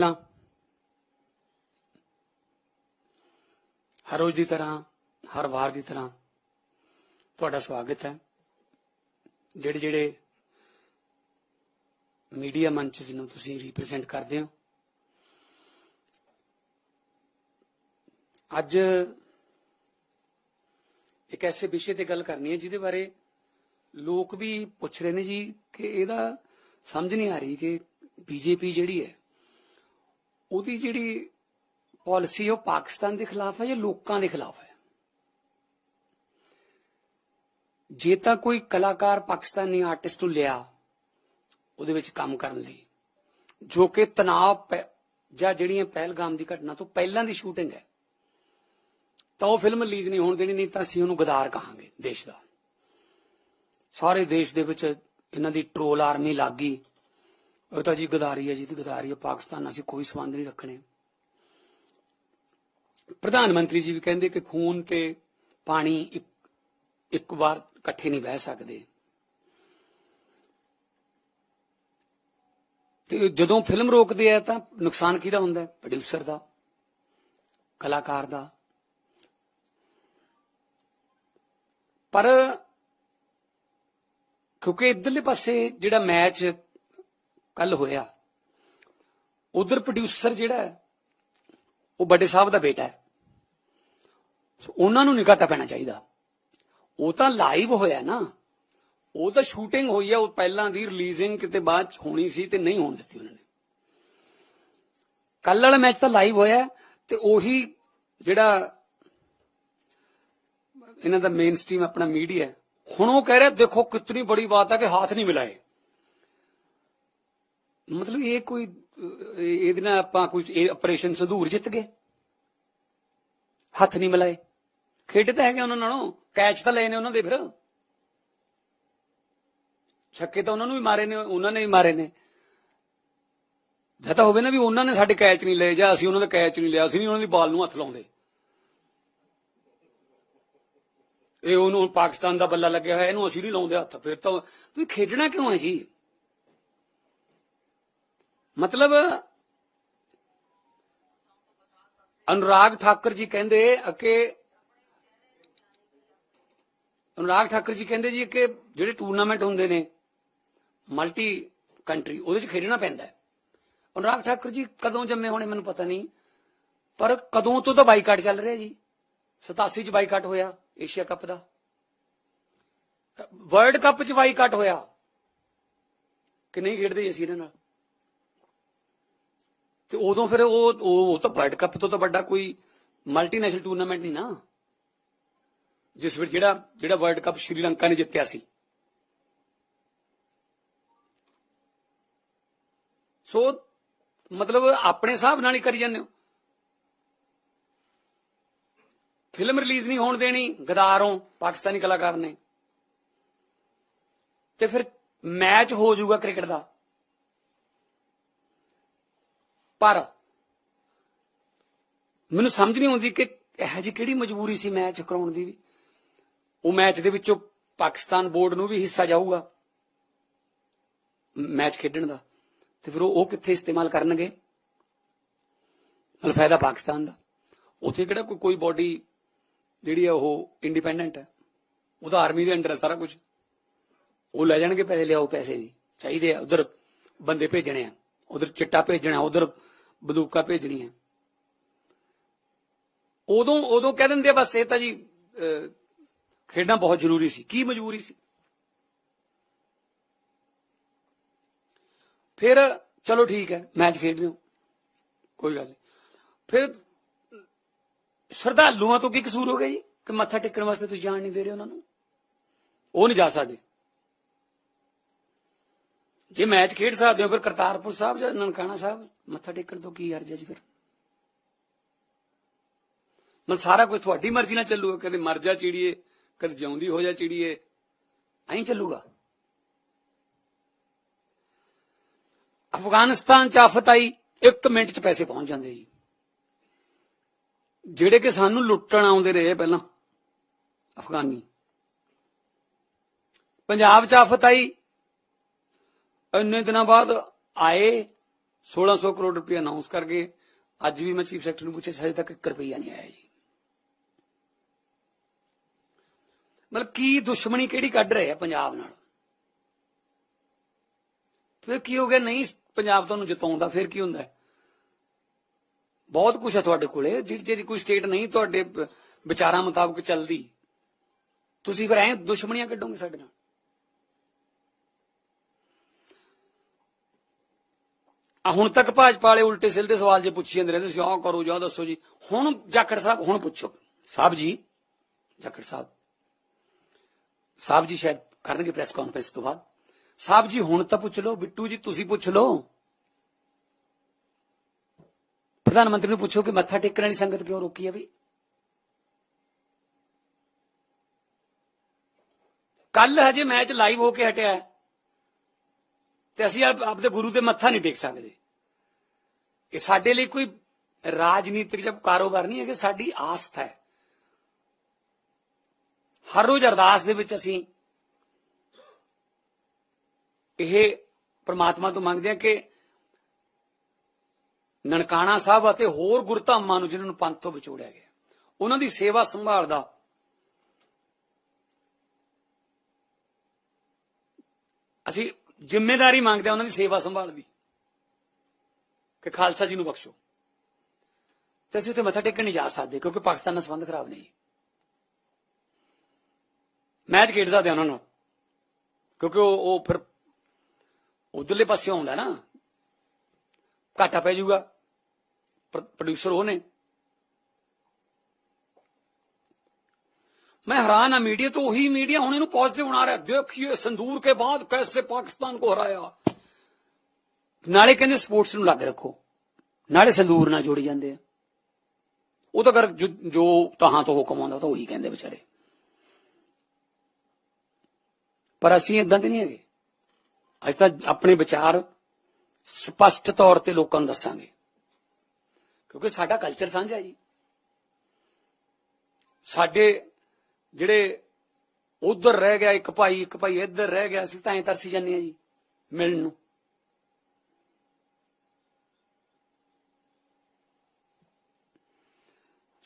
ਪਹਿਲਾਂ ਹਰ ਰੋਜ਼ ਦੀ ਤਰ੍ਹਾਂ, ਹਰ ਵਾਰ ਦੀ ਤਰ੍ਹਾਂ ਤੁਹਾਡਾ ਸਵਾਗਤ ਹੈ। ਜਿਹੜੇ ਜਿਹੜੇ ਮੀਡੀਆ ਮੰਚ ਜਿਹਨੂੰ ਤੁਸੀਂ ਰਿਪਰੈਜ਼ੈਂਟ ਕਰਦੇ ਹੋ। ਅੱਜ ਇੱਕ ਐਸੇ ਵਿਸ਼ੇ ਤੇ ਗੱਲ ਕਰਨੀ ਹੈ ਜਿਹਦੇ ਬਾਰੇ ਲੋਕ ਵੀ ਪੁੱਛ ਰਹੇ ਨੇ ਜੀ ਕਿ ਇਹਦਾ ਸਮਝ ਨਹੀਂ ਆ ਰਹੀ ਕਿ ਬੀਜੇਪੀ ਜਿਹੜੀ ਹੈ ਉਹਦੀ ਜਿਹੜੀ ਪਾਲਿਸੀ ਉਹ ਪਾਕਿਸਤਾਨ ਦੇ ਖਿਲਾਫ ਹੈ ਜਾਂ ਲੋਕਾਂ ਦੇ ਖਿਲਾਫ ਹੈ? ਜੇ ਤਾਂ ਕੋਈ ਕਲਾਕਾਰ ਪਾਕਿਸਤਾਨੀ ਆਰਟਿਸਟ ਨੂੰ ਲਿਆ ਉਹਦੇ ਵਿੱਚ ਕੰਮ ਕਰਨ ਲਈ, ਜੋ ਕਿ ਤਣਾਅ ਪੈ- ਜਾਂ ਜਿਹੜੀਆਂ ਪਹਿਲਗਾਮ ਦੀ ਘਟਨਾ ਤੋਂ ਪਹਿਲਾਂ ਦੀ ਸ਼ੂਟਿੰਗ ਹੈ, ਤਾਂ ਉਹ ਫਿਲਮ ਰਿਲੀਜ਼ ਨਹੀਂ ਹੋਣ ਦੇਣੀ, ਨਹੀਂ ਤਾਂ ਅਸੀਂ ਉਹਨੂੰ ਗਦਾਰ ਕਹਾਂਗੇ, ਦੇਸ਼ ਦਾ। ਸਾਰੇ ਦੇਸ਼ ਦੇ ਵਿੱਚ ਇਹਨਾਂ ਦੀ ਟ੍ਰੋਲ ਆਰਮੀ ਲੱਗ ਗਈ ਉਹ ਤਾਂ ਜੀ ਗਦਾਰੀ ਹੈ ਜੀ, ਤੇ ਗਦਾਰੀ ਹੈ ਪਾਕਿਸਤਾਨ ਨਾਲ ਅਸੀਂ ਕੋਈ ਸੰਬੰਧ ਨਹੀਂ ਰੱਖਣੇ। ਪ੍ਰਧਾਨ ਮੰਤਰੀ ਜੀ ਵੀ ਕਹਿੰਦੇ ਕਿ ਖੂਨ ਤੇ ਪਾਣੀ ਇੱਕ ਇੱਕ ਵਾਰ ਇਕੱਠੇ ਨਹੀਂ ਬਹਿ ਸਕਦੇ। ਤੇ ਜਦੋਂ ਫਿਲਮ ਰੋਕਦੇ ਆ ਤਾਂ ਨੁਕਸਾਨ ਕਿਹਦਾ ਹੁੰਦਾ? ਪ੍ਰੋਡਿਊਸਰ ਦਾ, ਕਲਾਕਾਰ ਦਾ। ਪਰ ਕਿਉਂਕਿ ਇਧਰਲੇ ਪਾਸੇ ਜਿਹੜਾ ਮੈਚ ਕੱਲ ਹੋਇਆ। ਉਧਰ ਪ੍ਰੋਡਿਊਸਰ ਜਿਹੜਾ ਉਹ ਵੱਡੇ ਸਾਹਿਬ ਦਾ ਬੇਟਾ ਹੈ। ਸੋ ਉਹਨਾਂ ਨੂੰ ਨਿਕਾਤਾ ਪੈਣਾ ਚਾਹੀਦਾ। ਉਹ ਤਾਂ ਲਾਈਵ ਹੋਇਆ ਨਾ। ਉਹ ਤਾਂ ਸ਼ੂਟਿੰਗ ਹੋਈ ਹੈ ਉਹ ਪਹਿਲਾਂ ਦੀ ਰਿਲੀਜ਼ਿੰਗ ਕਿਤੇ ਬਾਅਦ 'ਚ ਹੋਣੀ ਸੀ ਤੇ ਨਹੀਂ ਹੋਣ ਦਿੱਤੀ ਉਹਨਾਂ ਨੇ। ਕੱਲ ਵਾਲਾ ਮੈਚ ਤਾਂ ਲਾਈਵ ਹੋਇਆ ਤੇ ਉਹੀ ਜਿਹੜਾ ਇਹਨਾਂ ਦਾ ਮੇਨ ਸਟ੍ਰੀਮ ਆਪਣਾ ਮੀਡੀਆ ਹੁਣ ਉਹ ਕਹਿ ਰਿਹਾ, ਦੇਖੋ ਕਿਤਨੀ ਬੜੀ ਬਾਤ ਹੈ ਕਿ ਹੱਥ ਨਹੀਂ ਮਿਲਾਏ। ਮਤਲਬ ਇਹ ਕੋਈ ਇਹਦੇ ਨਾਲ ਆਪਾਂ ਕੋਈ ਆਪਰੇਸ਼ਨ ਸੰਧੂਰ ਜਿੱਤ ਗਏ। ਹੱਥ ਨਹੀਂ ਮਿਲਾਏ। ਖੇਡ ਤਾਂ ਹੈਗੇ ਉਹਨਾਂ ਨਾਲੋਂ, ਕੈਚ ਤਾਂ ਲਏ ਨੇ ਉਹਨਾਂ ਦੇ ਫਿਰ। ਛੱਕੇ ਤਾਂ ਉਹਨਾਂ ਨੂੰ ਵੀ ਮਾਰੇ ਨੇ, ਉਹਨਾਂ ਨੇ ਵੀ ਮਾਰੇ ਨੇ। ਜਾਂ ਹੋਵੇ ਨਾ ਵੀ ਉਹਨਾਂ ਨੇ ਸਾਡੇ ਕੈਚ ਨਹੀਂ ਲਏ, ਜਾਂ ਅਸੀਂ ਉਹਨਾਂ ਦਾ ਕੈਚ ਨਹੀਂ ਲਿਆ, ਅਸੀਂ ਨਹੀਂ ਉਹਨਾਂ ਦੀ ਬਾਲ ਨੂੰ ਹੱਥ ਲਾਉਂਦੇ। ਇਹ ਉਹਨੂੰ ਪਾਕਿਸਤਾਨ ਦਾ ਬੱਲਾ ਲੱਗਿਆ ਹੋਇਆ, ਇਹਨੂੰ ਅਸੀਂ ਨਹੀਂ ਲਾਉਂਦੇ ਹੱਥ। ਫਿਰ ਤਾਂ ਤੁਸੀਂ ਖੇਡਣਾ ਕਿਉਂ ਹੈ ਜੀ? ਮਤਲਬ ਅਨੁਰਾਗ ਠਾਕਰ ਜੀ ਕਹਿੰਦੇ ਕਿ ਅਨੁਰਾਗ ਠਾਕਰ ਜੀ ਕਹਿੰਦੇ ਜੀ ਕਿ ਜਿਹੜੇ ਟੂਰਨਾਮੈਂਟ ਹੁੰਦੇ ਨੇ, ਮਲਟੀ ਕੰਟਰੀ, ਉਹਦੇ 'ਚ ਖੇਡਣਾ ਪੈਂਦਾ ਹੈ। ਅਨੁਰਾਗ ਠਾਕਰ ਜੀ ਕਦੋਂ ਜੰਮੇ ਹੋਣੇ ਮੈਨੂੰ ਪਤਾ ਨਹੀਂ, ਪਰ ਕਦੋਂ ਤੋਂ ਤਾਂ ਬਾਈਕਾਟ ਚੱਲ ਰਿਹਾ ਜੀ। 87 ਚ ਬਾਈਕਾਟ ਹੋਇਆ ਏਸ਼ੀਆ ਕੱਪ ਦਾ। ਵਰਲਡ ਕੱਪ ਚ ਬਾਈਕਾਟ ਹੋਇਆ। ਕਿ ਨਹੀਂ ਖੇਡਦੇ ਅਸੀਂ ਇਹਨਾਂ ਨਾਲ? ਤੇ ਉਦੋਂ ਫਿਰ ਉਹ ਉਹ ਤਾਂ ਵਰਲਡ ਕੱਪ ਤੋਂ ਤਾਂ ਵੱਡਾ ਕੋਈ ਮਲਟੀਨੈਸ਼ਨਲ ਟੂਰਨਾਮੈਂਟ ਨਹੀਂ ਨਾ। ਜਿਸ ਵਿੱਚ ਜਿਹੜਾ ਜਿਹੜਾ ਵਰਲਡ ਕੱਪ ਸ਼੍ਰੀਲੰਕਾ ਨੇ ਜਿੱਤਿਆ ਸੀ। ਸੋ ਮਤਲਬ ਆਪਣੇ ਹਿਸਾਬ ਨਾਲ ਹੀ ਕਰੀ ਜਾਂਦੇ ਹੋ। ਫਿਲਮ ਰਿਲੀਜ਼ ਨਹੀਂ ਹੋਣ ਦੇਣੀ, ਗਦਾਰੋਂ ਪਾਕਿਸਤਾਨੀ ਕਲਾਕਾਰ ਨੇ। ਤੇ ਫਿਰ ਮੈਚ ਹੋ ਜਾਊਗਾ ਕ੍ਰਿਕਟ ਦਾ। ਪਰ ਮੈਨੂੰ ਸਮਝ ਨਹੀਂ ਆਉਂਦੀ ਕਿ ਇਹ ਜੀ ਕਿਹੜੀ ਮਜਬੂਰੀ ਸੀ ਮੈਚ ਕਰਾਉਣ ਦੀ ਵੀ। ਉਹ ਮੈਚ ਦੇ ਵਿੱਚੋਂ ਪਾਕਿਸਤਾਨ ਬੋਰਡ ਨੂੰ ਵੀ ਹਿੱਸਾ ਜਾਊਗਾ ਮੈਚ ਖੇਡਣ ਦਾ। ਤੇ ਫਿਰ ਉਹ ਕਿੱਥੇ ਇਸਤੇਮਾਲ ਕਰਨਗੇ? ਮਤਲਬ ਫਾਇਦਾ ਪਾਕਿਸਤਾਨ ਦਾ। ਉੱਥੇ ਕਿਹੜਾ ਕੋਈ ਕੋਈ ਬਾਡੀ ਜਿਹੜੀ ਆ ਉਹ ਇੰਡੀਪੈਂਡੈਂਟ ਹੈ। ਉਹਦਾ ਆਰਮੀ ਦੇ ਅੰਡਰ ਹੈ ਸਾਰਾ ਕੁਝ ਉਹ ਲੈ ਜਾਣਗੇ ਪੈਸੇ, ਲਿਆਓ ਪੈਸੇ ਨਹੀਂ। ਚਾਹੀਦੇ ਆ। ਉਧਰ ਬੰਦੇ ਭੇਜਣੇ ਆ। ਉਧਰ ਚਿੱਟਾ ਭੇਜਣਾ, ਉਧਰ ਬੰਦੂਕਾਂ ਭੇਜਣੀਆਂ। ਉਦੋਂ ਉਦੋਂ ਕਹਿ ਦਿੰਦੇ ਬਸ ਇਹ ਤਾਂ ਜੀ ਅਹ, ਖੇਡਣਾ ਬਹੁਤ ਜ਼ਰੂਰੀ ਸੀ। ਕੀ ਮਜਬੂਰੀ ਸੀ? ਫਿਰ ਚਲੋ ਠੀਕ ਹੈ ਮੈਚ ਖੇਡ ਰਹੇ ਹੋ। ਕੋਈ ਗੱਲ ਨਹੀਂ। ਫਿਰ ਸ਼ਰਧਾਲੂਆਂ ਤੋਂ ਕੀ ਕਸੂਰ ਹੋ ਗਿਆ ਜੀ? ਕਿ ਮੱਥਾ ਟੇਕਣ ਵਾਸਤੇ ਤੁਸੀਂ ਜਾਣ ਨਹੀਂ ਦੇ ਰਹੇ ਉਹਨਾਂ ਨੂੰ? ਉਹ ਨਹੀਂ ਜਾ ਸਕਦੇ। ਜੇ ਮੈਚ ਖੇਡ ਸਕਦੇ ਹੋ, ਫਿਰ ਕਰਤਾਰਪੁਰ ਸਾਹਿਬ ਜਾਂ ਨਨਕਾਣਾ ਸਾਹਿਬ, ਮੱਥਾ ਟੇਕਣ ਤੋਂ ਕੀ ਹਰਜ ਹੈ ਜੀ ਫਿਰ? ਮਤਲਬ ਸਾਰਾ ਕੁਝ ਤੁਹਾਡੀ ਮਰਜ਼ੀ ਨਾਲ ਚੱਲੂਗਾ, ਕਦੇ ਮਰ ਜਾ ਚਿੜੀਏ, ਕਦੇ ਜਿਉਂਦੀ ਹੋ ਜਾ ਚਿੜੀਏ, ਐਂ ਚੱਲੂਗਾ? ਅਫਗਾਨਿਸਤਾਨ ਚ ਆਫਤ ਆਈ 1 ਮਿੰਟ ਚ ਪੈਸੇ ਪਹੁੰਚ ਜਾਂਦੇ ਜੀ। ਜਿਹੜੇ ਕਿ ਸਾਨੂੰ ਲੁੱਟਣ ਆਉਂਦੇ ਰਹੇ ਪਹਿਲਾਂ, ਅਫਗਾਨੀ। ਪੰਜਾਬ ਚ ਆਫਤ ਆਈ ਇੰਨੇ ਦਿਨਾਂ ਬਾਅਦ ਆਏ 1600 ਕਰੋੜ ਰੁਪਏ ਅਨਾਉਂਸ ਕਰ ਗਏ। ਅੱਜ ਵੀ ਮੈਂ ਚੀਫ ਸੈਕਟਰੀ ਨੂੰ ਪੁੱਛਿਆ, ਹਜੇ ਤੱਕ 1 ਰੁਪਈਆ ਨਹੀਂ ਆਇਆ ਜੀ। ਮਤਲਬ ਕੀ ਦੁਸ਼ਮਣੀ ਕਿਹੜੀ ਕੱਢ ਰਹੇ ਆ ਪੰਜਾਬ ਨਾਲ? ਫਿਰ ਕੀ ਹੋ ਗਿਆ? ਨਹੀਂ, ਪੰਜਾਬ ਤੁਹਾਨੂੰ ਜਿਤਾਉਂਦਾ, ਫਿਰ ਕੀ ਹੁੰਦਾ? ਬਹੁਤ ਕੁਝ ਹੈ ਤੁਹਾਡੇ ਕੋਲੇ, ਜਿਹੜੀ ਜਿਹੜੀ ਕੋਈ ਸਟੇਟ ਨਹੀਂ ਤੁਹਾਡੇ ਵਿਚਾਰਾਂ ਮੁਤਾਬਕ ਚੱਲਦੀ। ਤੁਸੀਂ ਫਿਰ ਐ ਦੁਸ਼ਮਣੀਆਂ ਕੱਢੋਗੇ ਸਾਡੇ ਨਾਲ? ਆ ਹੁਣ ਤੱਕ ਭਾਜਪਾ ਵਾਲੇ ਉਲਟੇ ਸਿੱਧੇ ਸਵਾਲ ਜੇ ਪੁੱਛੀ ਜਾਂਦੇ ਰਹਿੰਦੇ ਸੀ ਆਹ ਕਰੋ ਜਾਂ ਦੱਸੋ ਜੀ। ਹੁਣ ਜਾਖੜ ਸਾਹਿਬ, ਹੁਣ ਪੁੱਛੋ। ਸਾਹਿਬ ਜੀ, ਜਾਖੜ ਸਾਹਿਬ। ਸਾਹਿਬ ਜੀ ਸ਼ਾਇਦ ਕਰਨਗੇ ਪ੍ਰੈਸ ਕਾਨਫਰੰਸ ਤੋਂ ਬਾਅਦ। ਸਾਹਿਬ ਜੀ, ਹੁਣ ਤਾਂ ਪੁੱਛ ਲਓ। ਬਿੱਟੂ ਜੀ, ਤੁਸੀਂ ਪੁੱਛ ਲਓ। ਪ੍ਰਧਾਨ ਮੰਤਰੀ ਨੂੰ ਪੁੱਛੋ ਕਿ ਮੱਥਾ ਟੇਕਣ ਵਾਲੀ ਸੰਗਤ ਕਿਉਂ ਰੋਕੀ ਹੈ ਵੀ ਕੱਲ ਹਜੇ ਮੈਚ ਲਾਈਵ ਹੋ ਕੇ ਹਟਿਆ ਹੈ। ਤੇ ਅਸੀਂ ਆਪਦੇ ਗੁਰੂ ਦੇ ਮੱਥਾ ਨਹੀਂ ਟੇਕ ਸਕਦੇ। ਇਹ ਸਾਡੇ ਲਈ ਕੋਈ ਰਾਜਨੀਤਿਕ ਜਾਂ ਕਾਰੋਬਾਰ ਨਹੀਂ ਹੈ ਕਿ ਸਾਡੀ ਆਸਥਾ ਹੈ। ਹਰ ਰੋਜ਼ ਅਰਦਾਸ ਦੇ ਵਿੱਚ ਅਸੀਂ ਇਹ ਪ੍ਰਮਾਤਮਾ ਤੋਂ ਮੰਗਦੇ ਹਾਂ ਕਿ ਨਨਕਾਣਾ ਸਾਹਿਬ ਅਤੇ ਹੋਰ ਗੁਰਧਾਮਾਂ ਨੂੰ ਜਿਨ੍ਹਾਂ ਨੂੰ ਪੰਥ ਤੋਂ ਵਿਛੋੜਿਆ ਗਿਆ, ਉਹਨਾਂ ਦੀ ਸੇਵਾ ਸੰਭਾਲ ਦਾ ਅਸੀਂ ਜ਼ਿੰਮੇਵਾਰੀ ਮੰਗਦੇ ਉਹਨਾਂ ਦੀ ਸੇਵਾ ਸੰਭਾਲ ਦੀ। ਕਿ ਖਾਲਸਾ ਜੀ ਨੂੰ ਬਖਸ਼ੋ। ਤੇ ਅਸੀਂ ਉੱਥੇ ਮੱਥਾ ਟੇਕਣ ਨਹੀਂ ਜਾ ਸਕਦੇ, ਕਿਉਂਕਿ ਪਾਕਿਸਤਾਨ ਨਾਲ ਸੰਬੰਧ ਖਰਾਬ ਨਹੀਂ। ਮੈਚ ਖੇਡ ਸਕਦੇ ਹਾਂ ਉਹਨਾਂ ਨੂੰ। ਕਿਉਂਕਿ ਉਹ ਉਹ ਫਿਰ ਉਧਰਲੇ ਪਾਸੇ ਆਉਂਦਾ ਨਾ। ਘਾਟਾ ਪੈ ਜਾਊਗਾ। ਪ੍ਰੋਡਿਊਸਰ ਉਹ ਨੇ। मैं हैरान है मीडिया तो वही मीडिया ਹੁਣ ਇਹਨੂੰ ਪੋਜ਼ਿਟਿਵ ਬਣਾ ਰਿਹਾ ਦੇਖੀਏ ਸੰਦੂਰ ਕੇ ਬਾਅਦ ਕੈਸੇ ਪਾਕਿਸਤਾਨ ਕੋ ਹਰਾਇਆ ਨਾਲੇ ਕਹਿੰਦੇ ਸਪੋਰਟਸ ਨੂੰ ਲੱਗ ਰੱਖੋ ਨਾਲੇ ਸੰਦੂਰ ਨਾਲ ਜੋੜੀ ਜਾਂਦੇ ਆ ਉਹ ਤਾਂ ਕਰ ਜੋ ਜੋ ਤਹਾਂ ਤੋਂ ਹੁਕਮ ਆਉਂਦਾ ਉਹ ਤਾਂ ਉਹੀ ਕਹਿੰਦੇ ਵਿਚਾਰੇ ਪਰ ਅਸੀਂ ਇਦਾਂ ਦੇ ਨਹੀਂ ਹੈਗੇ ਅਸੀਂ ਤਾਂ ਆਪਣੇ ਵਿਚਾਰ ਸਪਸ਼ਟ ਤੌਰ ਤੇ ਲੋਕਾਂ ਨੂੰ ਦੱਸਾਂਗੇ ਕਿਉਂਕਿ ਸਾਡਾ ਕਲਚਰ ਸਾਂਝਾ ਹੈ ਜੀ ਸਾਡੇ ਜਿਹੜੇ ਉਧਰ ਰਹਿ ਗਿਆ, ਇੱਕ ਭਾਈ ਇੱਕ ਭਾਈ ਇੱਧਰ ਰਹਿ ਗਿਆ, ਅਸੀਂ ਤਾਂ ਐਂ ਤਰਸੀ ਜਾਂਦੇ ਆ ਜੀ, ਮਿਲਣ ਨੂੰ।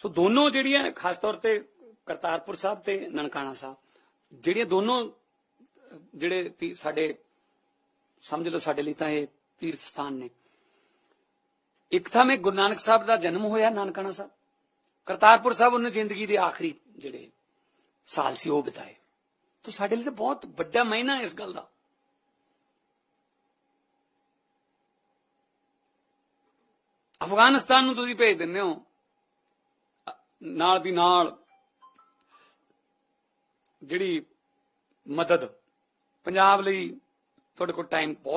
ਸੋ ਦੋਨੋਂ ਜਿਹੜੀਆਂ, ਖਾਸ ਤੌਰ ਤੇ ਕਰਤਾਰਪੁਰ ਸਾਹਿਬ ਤੇ ਨਨਕਾਣਾ ਸਾਹਿਬ, ਜਿਹੜੀਆਂ ਦੋਨੋਂ, ਜਿਹੜੇ ਸਾਡੇ, ਸਮਝ ਲਓ ਸਾਡੇ ਲਈ ਤਾਂ ਇਹ ਤੀਰਥ ਸਥਾਨ ਨੇ। ਇੱਕ ਥਾਂ ਮੈਂ ਗੁਰੂ ਨਾਨਕ ਸਾਹਿਬ ਦਾ ਜਨਮ ਹੋਇਆ, ਨਾਨਕਾਣਾ ਸਾਹਿਬ। ਕਰਤਾਰਪੁਰ ਸਾਹਿਬ ਉਹਨੇ ਜ਼ਿੰਦਗੀ ਦੇ ਆਖਰੀ ਜਿਹੜੇ ਸਾਲ ਸੀ, ਉਹ ਬਿਤਾਏ। ਤਾਂ ਸਾਡੇ ਲਈ ਤਾਂ ਬਹੁਤ ਵੱਡਾ ਮਹੀਨਾ ਇਸ ਗੱਲ ਦਾ। ਅਫਗਾਨਿਸਤਾਨ ਨੂੰ ਤੁਸੀਂ ਭੇਜ ਦਿੰਦੇ ਹੋ। ਨਾਲ ਦੀ ਨਾਲ ਜਿਹੜੀ ਮਦਦ, ਪੰਜਾਬ ਲਈ ਤੁਹਾਡੇ ਕੋਲ ਟਾਈਮ ਬਹੁਤ